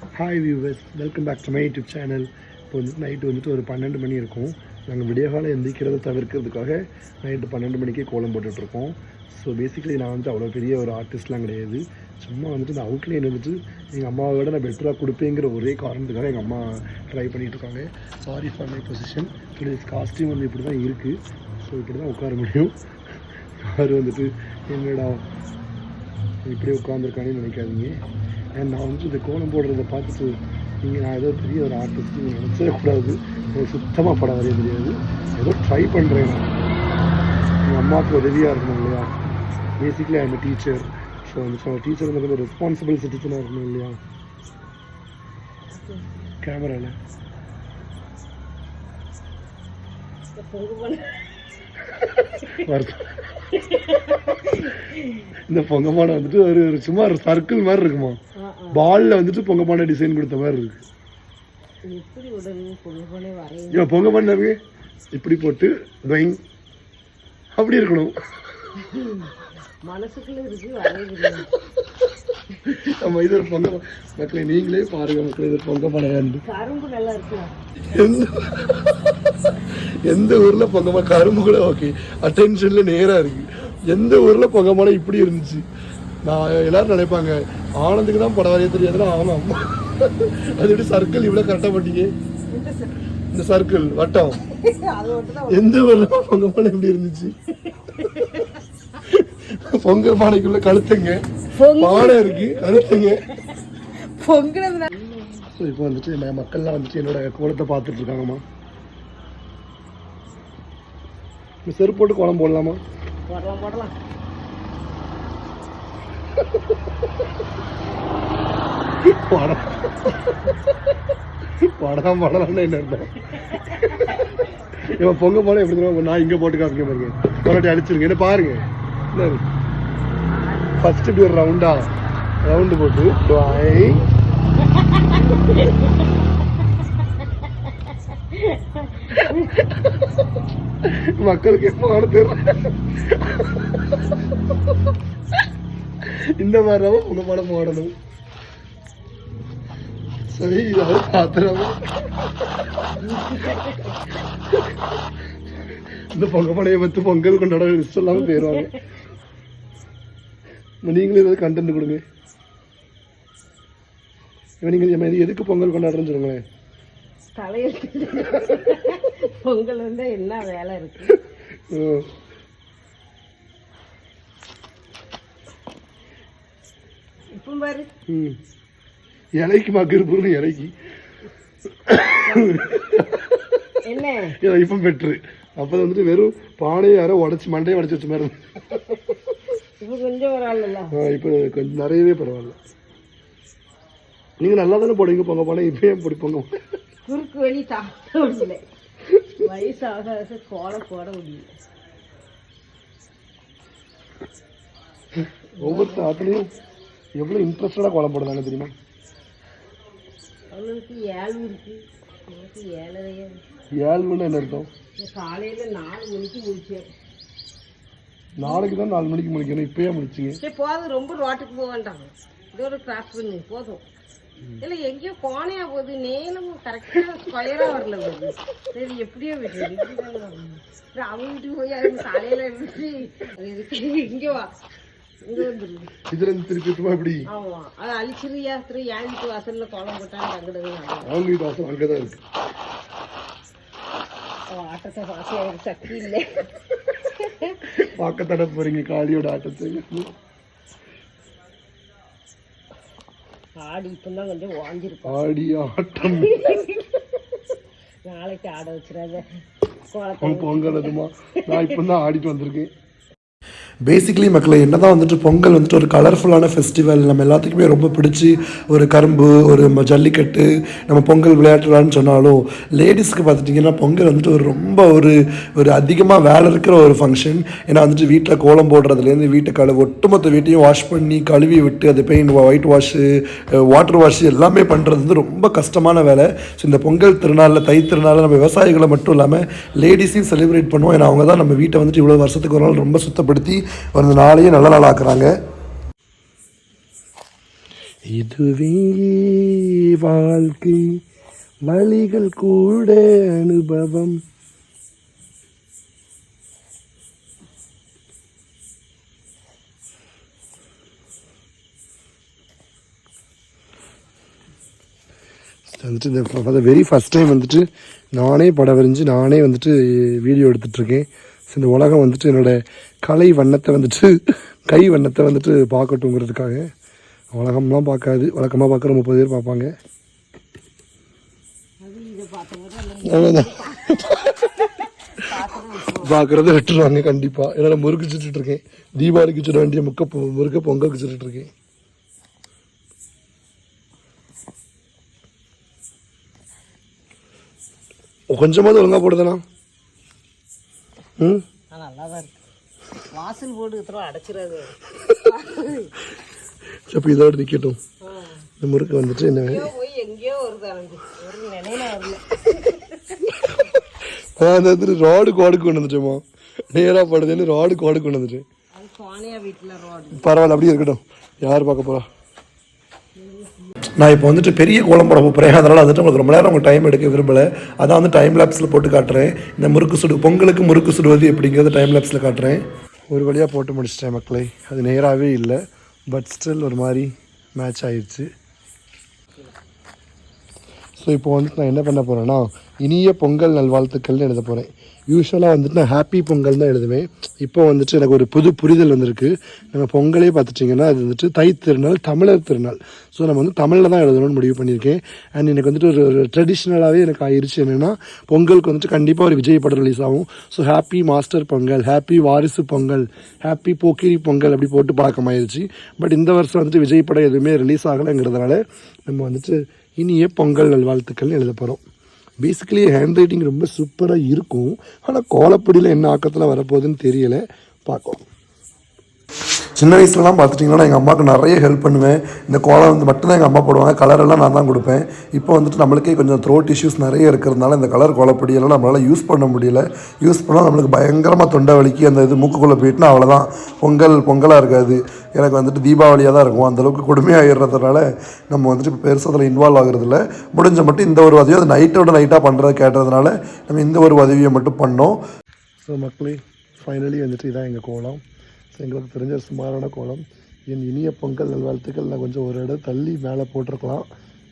Hi viewers welcome back to my YouTube channel இப்போ வந்து night வந்துட்டு ஒரு பன்னெண்டு மணி இருக்கும். நாங்கள் விடியகாலம் எந்திரிக்கிறத தவிர்க்கிறதுக்காக நைட்டு பன்னெண்டு மணிக்கே கோலம் போட்டுட்ருக்கோம். ஸோ பேசிக்கலி நான் வந்துட்டு அவ்வளோ பெரிய ஒரு ஆர்டிஸ்ட்லாம் கிடையாது. சும்மா வந்துட்டு இந்த அவுட்லைன் வந்துட்டு எங்கள் அம்மாவை விட நான் பெட்டராக கொடுப்பேங்கிற ஒரே காரணத்துக்காக எங்கள் அம்மா ட்ரை பண்ணிகிட்ருக்காங்க sorry for my position today's costume வந்து இப்படி தான் இருக்குது ஸோ இப்படி தான் உட்கார முடியும். யார் வந்துட்டு என்னடா இப்படி உட்காந்துருக்கானே நினைக்காதீங்க. நான் வந்து இந்த கோலம் போடுறத பார்த்துட்டு நீங்கள் நான் ஏதோ பெரிய ஒரு ஆர்டிஸ்ட் நீங்கள் நினச்சிடக்கூடாது எனக்கு சுத்தமாக படம் வரைய தெரியாது. ஏதோ ட்ரை பண்ணுறேன் நான். எங்கள் அம்மாவுக்கு உதவியாக இருக்கணும் இல்லையா? பேசிக்கலி ஐம் டீச்சர் ஸோ அந்த டீச்சர் வந்து கொஞ்சம் ரெஸ்பான்சிபிள் சிட்டிசனாக இருக்கணும் இல்லையா? கேமராவில் இந்த பொங்கப்பானை வந்துட்டு ஒரு ஒரு சும்மா ஒரு சர்க்கிள் மாதிரி இருக்குமா? பால்ல வந்துட்டு பொங்கப்பானை டிசைன் கொடுத்த மாதிரி இருக்கு. வரையும் இவன் பொங்கப்பானை இருக்கு? இப்படி போட்டு ட்ராயிங் அப்படி இருக்கணும். மனசுக்குள்ள இருக்கு நம்ம இது ஒரு பொங்க மக்களை நீங்களே பாருங்க மக்களே இது பொங்கப்பானையாண்டு கரும்பு நல்லா இருக்குல்ல எந்த ஊர்ல பொங்கப்பானை கரும்பு கூட ஓகே அட்டென்ஷன்ல நேரா இருக்கு. எந்த ஊர்ல பொங்கப்பானை இப்படி இருந்துச்சு? நான் எல்லாரும் நினைப்பாங்க ஆனந்துக்கு தான் படம் வரைய தெரியாதுன்னா அம்மா. அது எப்படி சர்க்கிள் இவ்வளவு கரெக்டா பண்ணீங்க இந்த சர்க்கிள் வட்டம். எந்த ஊர்ல பொங்க பானை எப்படி இருந்துச்சு? பொங்கல் பானைக்குள்ள கழுத்துங்க. பானை இருக்கு கழுத்துங்க பொங்குனதுனா ஸோ இப்போ வந்துட்டு நம்ம மக்கள்லாம் வந்துட்டு என்னோட கோலத்தை பார்த்துட்டு இருக்காங்கம்மா. செருப்பு போட்டு கோலம் போடலாமா? போடலாம் போடலாம் படம். படம் படம்னு என்ன இவன் பொங்க போல எப்படி நான் இங்கே போட்டு காமிக்க பாருங்க. கொரட்டி அடிச்சிருங்க. என்ன பாருங்க. என்ன ஃபர்ஸ்ட் இப்படி ஒரு ரவுண்டா ரவுண்டு போட்டு பாய் மக்களுக்கு எப்போ ஆட இந்த மாதிரி தான் உங்க படம் போடணும் சரி இதாவது பாத்திரம் இந்த பொங்க படையை பத்து பொங்கல் கொண்டாட லிஸ்ட் போயிருவாங்க போயிடுவாங்க நீங்களும் ஏதாவது கண்டென்ட் கொடுங்க. இப்ப நீங்க நம்ம இது எதுக்கு பொங்கல் கொண்டாடுறோம்னு சொல்லுங்களேன். தலையெழுத்து பொங்கல் வந்து என்ன வேலை இருக்கு. இப்போ பாரு. ம். இலைக்கு பொருள் இலைக்கு. என்ன? இப்போ பெட்ரு அப்போ வந்துட்டு வெறும் பானையை யாரோ உடச்சி மண்டையை உடச்சி வச்ச மாதிரி. இப்போ கொஞ்சம் நிறையவே பரவாயில்ல. நீங்கள் நல்லா தானே போடுவீங்க பொங்க பானை இப்போ ஏன் போடி பொங்க? குறுக்கு வழி தாக்க முடியல. வயசாக கோலம் போட முடியல. ஒவ்வொரு ஆத்துலேயும் எவ்வளோ இன்ட்ரெஸ்டடாக கோலம் போடுறாங்க தெரியுமா? அவங்களுக்கு ஏழு இருக்கு. எனக்கு ஏழரையா ஏழ்மணி என்ன அர்த்தம்? காலையில நாலு மணிக்கு முடிச்சேன் நாளைக்கு தான் நாலு மணிக்கு முடிக்கணும் இப்போயே முடிச்சிங்க சரி போதும் ரொம்ப ரோட்டுக்கு போக வேண்டாம். இதோட கிராஸ் பண்ணு போதும். இல்லை எங்கேயோ கோணையா போகுது. நேரம் கரெக்டாக ஸ்கொயராக வரல போகுது. சரி எப்படியோ விட்டுரு இப்படி அவங்க வீட்டுக்கு போய் அது காலையில் இருந்துச்சு இங்கே வா அழிச்சிருயா திரு வீட்டு வாசலில் கோலம் அவங்க வீட்டு வாசல் அங்கே தான் இருக்கு. ஆட்டத்தை அவருக்கு சக்தி இல்லை. பார்க்க தட போறீங்க காளியோட ஆட்டத்தை ஆடி இப்போ தான் கொஞ்சம் வாங்கியிருப்போம் ஆடி ஆட்டம். நாளைக்கு ஆட வச்சிடாத. பொங்கல் அதுமா. நான் இப்போ தான் ஆடிட்டு வந்திருக்கேன். பேசிக்கலி மக்களை என்ன தான் வந்துட்டு பொங்கல் வந்துட்டு ஒரு கலர்ஃபுல்லான ஃபெஸ்டிவல் நம்ம எல்லாத்துக்குமே ரொம்ப பிடிச்சி ஒரு கரும்பு ஒரு ஜல்லிக்கட்டு நம்ம பொங்கல் விளையாட்டுலான்னு சொன்னாலும் லேடிஸ்க்கு பார்த்துட்டிங்கன்னா பொங்கல் வந்துட்டு ஒரு ரொம்ப ஒரு ஒரு அதிகமாக வேலை இருக்கிற ஒரு ஃபங்க்ஷன் ஏன்னா வந்துட்டு வீட்டில் கோலம் போடுறதுலேருந்து வீட்டை கழுவு ஒட்டுமொத்த வீட்டையும் வாஷ் பண்ணி கழுவி விட்டு அது paint white wash water wash எல்லாமே பண்ணுறது வந்து ரொம்ப கஷ்டமான வேலை. ஸோ இந்த பொங்கல் திருநாளில் தை திருநாளில் நம்ம விவசாயிகளை மட்டும் இல்லாமல் லேடிஸையும் செலிப்ரேட் பண்ணுவோம். ஏன்னா அவங்க தான் நம்ம வீட்டை வந்துட்டு இவ்வளோ வருஷத்துக்கு ஒரு நாள் ரொம்ப சுத்தப்படுத்தி ஒரு நாளையே நல்ல நாள் ஆக்குறாங்க. இதுவே வாழ்க்கை வழிகள் கூட அனுபவம். வந்துட்டு இந்த வெரி ஃபஸ்ட் டைம் வந்துட்டு நானே படம் வரைஞ்சி நானே வந்துட்டு வீடியோ எடுத்துட்ருக்கேன் ஸோ இந்த உலகம் வந்துட்டு என்னோட கலை வண்ணத்தை வந்துட்டு கை வண்ணத்தை வந்துட்டு பார்க்கட்டுங்கிறதுக்காக. உலகம்லாம் பார்க்காது. வழக்கமாக பார்க்குற முப்பது பேர் பார்ப்பாங்க. பார்க்குறத விட்டுருவாங்க கண்டிப்பாக ஏன்னா நான் முறுக்கு சுட்டுட்டு இருக்கேன். தீபாவளிக்கு சுட வேண்டிய முக்க பொ- முறுக்க பொங்கலுக்கு சுட்டுட்டுருக்கேன் கொஞ்சமாவது ஒழுங்கா போடுதுண்ணா. ம் நல்லா தான் இருக்கு. வாசல் போட்டு இத்தனை அடைச்சிடாது. அப்போ இதோட நிற்கட்டும் இந்த முறுக்கு வந்துட்டு என்ன போய் எங்கேயோ வருது ஒரு நினைவுல வரல. நான் அந்த வந்துட்டு ரோடு கோடு கொண்டு வந்துட்டேம்மா. நேராக படுதுன்னு ரோடு கோடு கொண்டு வந்துட்டேன். பரவாயில்ல அப்படியே இருக்கட்டும். யார் பார்க்க போகிறா நான் இப்போ வந்துட்டு பெரிய கோலம் போட போகிறேன் அதனால் வந்துட்டு உங்களுக்கு ரொம்ப நேரம் உங்களுக்கு டைம் எடுக்க விரும்பலை. அதான் வந்து டைம் லேப்ஸில் போட்டு காட்டுறேன். இந்த முறுக்கு சுடு பொங்கலுக்கு முறுக்கு சுடுவது எப்படிங்கிறது டைம் லேப்ஸில் காட்டுறேன். ஒரு வழியாக போட்டு முடிச்சிட்டேன் மக்களை. அது நேராகவே இல்லை. பட் ஸ்டில் ஒரு மாதிரி மேட்ச் ஆயிடுச்சு ஸோ இப்போ வந்துட்டு நான் என்ன பண்ண போகிறேன்னா இனிய பொங்கல் நல்வாழ்த்துக்கள்னு எழுத போகிறேன் யூஸ்வலாக வந்துட்டு நான் ஹாப்பி பொங்கல் தான் எழுதுவேன். இப்போ வந்துட்டு எனக்கு ஒரு புது புரிதல் வந்திருக்கு. நம்ம பொங்கலே பார்த்துட்டிங்கன்னா அது வந்துட்டு தை திருநாள் தமிழர் திருநாள். ஸோ நம்ம வந்து தமிழில் தான் எழுதணும்னு முடிவு பண்ணியிருக்கேன். அண்ட் எனக்கு வந்துட்டு ஒரு ஒரு ட்ரெடிஷ்னலாகவே எனக்கு ஆயிடுச்சு என்னென்னா பொங்கலுக்கு வந்துட்டு கண்டிப்பாக ஒரு விஜய் படம் ரிலீஸ் ஆகும். So happy Master Pongal happy Varisu Pongal happy Pokkiri Pongal அப்படி போட்டு பழக்கமாயிருச்சு. பட் இந்த வருஷம் வந்துட்டு விஜய் படம் எதுவுமே ரிலீஸ் ஆகலைங்கிறதுனால நம்ம வந்துட்டு இனிய பொங்கல் நல்வாழ்த்துக்கள் எழுத போகிறோம் பேசிக்கலி ஹேண்ட் ரைட்டிங் ரொம்ப சூப்பராக இருக்கும். ஆனால் கோலப்பொடியில் என்ன ஆக்கத்தில் வரப்போகுதுன்னு தெரியலை. பார்க்கலாம் சின்ன வயசுலலாம் பார்த்துட்டிங்கன்னா எங்கள் அம்மாவுக்கு நிறைய ஹெல்ப் பண்ணுவேன். இந்த கோலம் வந்து மட்டும்தான் எங்கள் அம்மா போடுவாங்க. கலரெல்லாம் நான் தான் கொடுப்பேன். இப்போ வந்துட்டு நம்மளுக்கே கொஞ்சம் த்ரோட் இஷ்யூஸ் நிறைய இருக்கிறதுனால இந்த கலர் கோலப்பொடியெல்லாம் நம்மளால் யூஸ் பண்ண முடியல. யூஸ் பண்ணால் நம்மளுக்கு பயங்கரமாக தொண்டை வலிக்கு அந்த இது மூக்குக்குள்ளே போயிட்டுனா அவ்வளோதான் பொங்கல் பொங்கலாக இருக்காது. எனக்கு வந்துட்டு தீபாவளியாக தான் இருக்கும் அந்தளவுக்கு கொடுமையாகிடுறதுனால நம்ம வந்துட்டு இப்போ பெருசாக அதில் இன்வால்வ் ஆகுறதில்ல. முடிஞ்ச மட்டும் இந்த ஒரு உதவியை அது நைட்டோட நைட்டாக பண்ணுறது கேட்டதுனால நம்ம இந்த ஒரு உதவியை மட்டும் பண்ணோம். ஸோ மக்களே ஃபைனலி வந்துட்டு இதான் எங்கள் கோலம். எங்களுக்கு தெரிஞ்ச சுமாரான கோலம். என் இனிய பொங்கல் நல்வாழ்த்துக்கள். நான் கொஞ்சம் ஒரு இடம் தள்ளி மேலே போட்டிருக்கலாம்.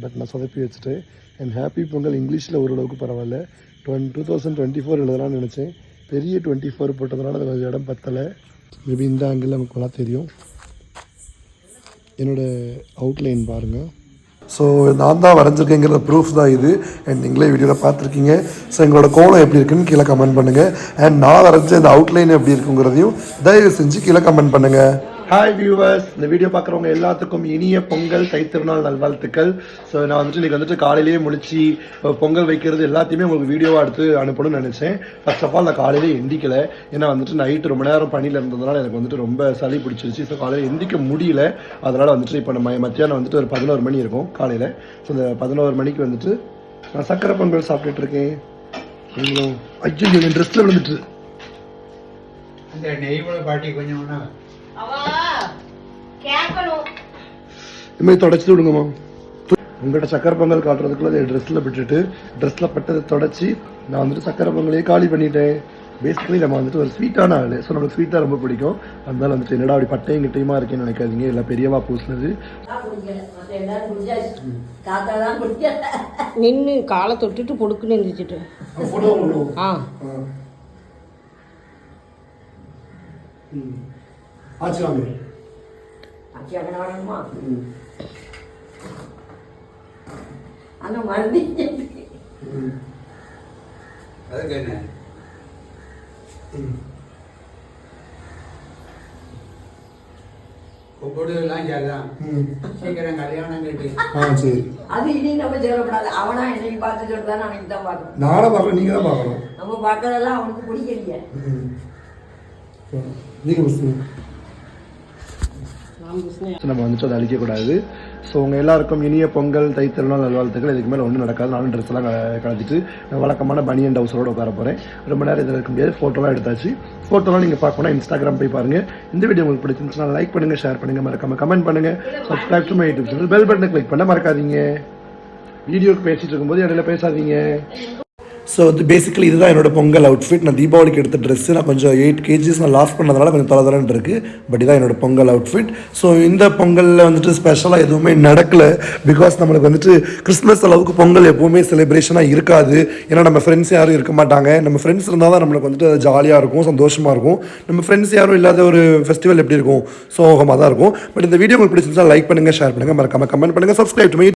பட் நான் சொதப்பி வச்சுட்டேன். என் ஹாப்பி பொங்கல் இங்கிலீஷில் ஓரளவுக்கு பரவாயில்ல. டுவென் டூ தௌசண்ட் டுவெண்ட்டி ஃபோர் எழுதலாம்னு நினச்சேன். பெரிய டுவெண்ட்டி ஃபோர் போட்டதுனால அது கொஞ்சம் இடம் பத்தலை. மேபி இந்த ஆங்கிள் நமக்கு நல்லா தெரியும். என்னோடய அவுட்லைன் பாருங்கள் ஸோ நான் தான் வரைஞ்சிருக்கேங்கிற ப்ரூஃப் தான் இது. அண்ட் நீங்களே வீடியோவில் பார்த்துருக்கீங்க. ஸோ எங்களோட கோலம் எப்படி இருக்குன்னு கீழே கமெண்ட் பண்ணுங்கள் அண்ட் நான் வரைஞ்ச இந்த அவுட்லைன் எப்படி இருக்குங்கிறதையும் தயவு செஞ்சு கீழே கமெண்ட் பண்ணுங்கள் ஹாய் வியூவர்ஸ் இந்த வீடியோ பார்க்குறவங்க எல்லாத்துக்கும் இனிய பொங்கல் தைத்திருநாள் நல்வாழ்த்துக்கள். ஸோ நான் வந்துட்டு இன்றைக்கி வந்துட்டு காலையிலேயே முடிச்சு பொங்கல் வைக்கிறது எல்லாத்தையுமே உங்களுக்கு வீடியோவாக எடுத்து அனுப்பணும்னு நினச்சேன். ஃபர்ஸ்ட் ஆஃப் ஆல் நான் காலையிலே எந்திக்கல. ஏன்னா வந்துட்டு நைட்டு ரொம்ப நேரம் பணியில் இருந்ததுனால எனக்கு வந்துட்டு ரொம்ப சளி பிடிச்சிருச்சு. ஸோ காலையில் எந்திக்க முடியல. அதனால் வந்துட்டு இப்போ நம்ம மத்தியானம் வந்துட்டு ஒரு பதினோரு மணி இருக்கும் காலையில். ஸோ இந்த பதினோரு மணிக்கு வந்துட்டு நான் சக்கரை பொங்கல் சாப்பிட்டுட்டு இருக்கேன். நீங்களும் ஐயோ என் ட்ரெஸ்ஸில் விழுந்துட்டு. நெய்வள பாட்டி கொஞ்சம் ஒன்றா அவா கேட்கணும். இது மாதிரி தொடச்சி விடுங்கம்மா. உங்கள்கிட்ட சக்கரை பொங்கல் காட்டுறதுக்குள்ள ட்ரெஸ்ஸில் விட்டுட்டு ட்ரெஸ்ஸில் பட்டதை தொடச்சி நான் வந்துட்டு சக்கரை பொங்கலையே காலி பண்ணிட்டேன். பேசிக்கலி நம்ம வந்துட்டு ஒரு ஸ்வீட்டான ஆள். ஸோ நமக்கு ஸ்வீட்டாக ரொம்ப பிடிக்கும். அதனால வந்துட்டு என்னடா அப்படி பட்டையும் கிட்டையுமா இருக்கேன்னு நினைக்காதீங்க. எல்லாம் பெரியவா பூசினது. நின்று காலை தொட்டுட்டு பொடுக்குன்னு எழுந்திரிச்சிட்டு ஆ. ஆச்சு வாங்க. அந்த மருந்து அதுக்கு என்ன? கூப்பிடுலாம் சரிதான். சீக்கிரம் கல்யாணம் கட்டி. ஆ சரி. அது இனி நம்ம சொல்லப்படாது அவனா என்னைக்கு பார்த்து அன்னைக்கு தான் பார்க்கணும். நானும் பார்க்கணும் நீங்கள் தான் பார்க்கணும். நம்ம பார்க்கறதெல்லாம் அவனுக்கு பிடிக்கலையே. ஸோ நம்ம வந்துட்டு அதை அழிக்கக்கூடாது. ஸோ உங்கள் எல்லாருக்கும் இனிய பொங்கல் தைத்திருநாள் நல்வாழ்த்துக்கள். இதுக்கு மேலே ஒன்றும் நடக்காது. நானும் ட்ரெஸ் எல்லாம் க- கலத்திட்டு நான் வழக்கமான பனி அண்ட் ஹவுஸரோட உட்கார போகிறேன் ரொம்ப நேரம் இதில் இருக்க முடியாது. ஃபோட்டோலாம் எடுத்தாச்சு. ஃபோட்டோலாம் நீங்கள் பார்க்கணும் இன்ஸ்டாகிராம் போய் பாருங்கள் இந்த வீடியோ உங்களுக்கு பிடிச்சிருந்துச்சுன்னா லைக் பண்ணுங்கள் ஷேர் பண்ணுங்கள் மறக்காம கமெண்ட் பண்ணுங்கள் subscribe to my YouTube channel bell பட்டனை கிளிக் பண்ண மறக்காதீங்க. வீடியோக்கு பேசிட்டு இருக்கும்போது இடையில பேசாதீங்க. ஸோ இது பேசிக்கலி இதுதான் என்னோட பொங்கல் அவுட்ஃபிட் நான் தீபாவளிக்கு எடுத்த ட்ரெஸ்ஸு நான் கொஞ்சம் எயிட் கேஜிஸ் நான் லாஸ் பண்ணதுனால கொஞ்சம் தலை இருக்குது பட் இதான் என்னோட பொங்கல் அவுட்ஃபிட் ஸோ இந்த பொங்கலில் வந்துட்டு ஸ்பெஷலாக எதுவுமே நடக்கலை. பிகாஸ் நம்மளுக்கு வந்துட்டு கிறிஸ்மஸ் அளவுக்கு பொங்கல் எப்போவுமே செலிப்ரேஷனாக இருக்காது. ஏன்னா நம்ம ஃப்ரெண்ட்ஸ் யாரும் இருக்க மாட்டாங்க. நம்ம ஃப்ரெண்ட்ஸ் இருந்தால் தான் நம்மளுக்கு வந்துட்டு ஜாலியாக இருக்கும் சந்தோஷமாக இருக்கும். நம்ம ஃப்ரெண்ட்ஸ் யாரும் இல்லாத ஒரு ஃபெஸ்டிவல் எப்படி இருக்கும்? சோகமாக தான் இருக்கும். பட் இந்த வீடியோ உங்களுக்கு பிடிச்சிருந்தா லைக் பண்ணுங்கள் ஷேர் பண்ணுங்கள் மறக்காமல் கமெண்ட் பண்ணுங்கள் சப்ஸ்கிரைப் டு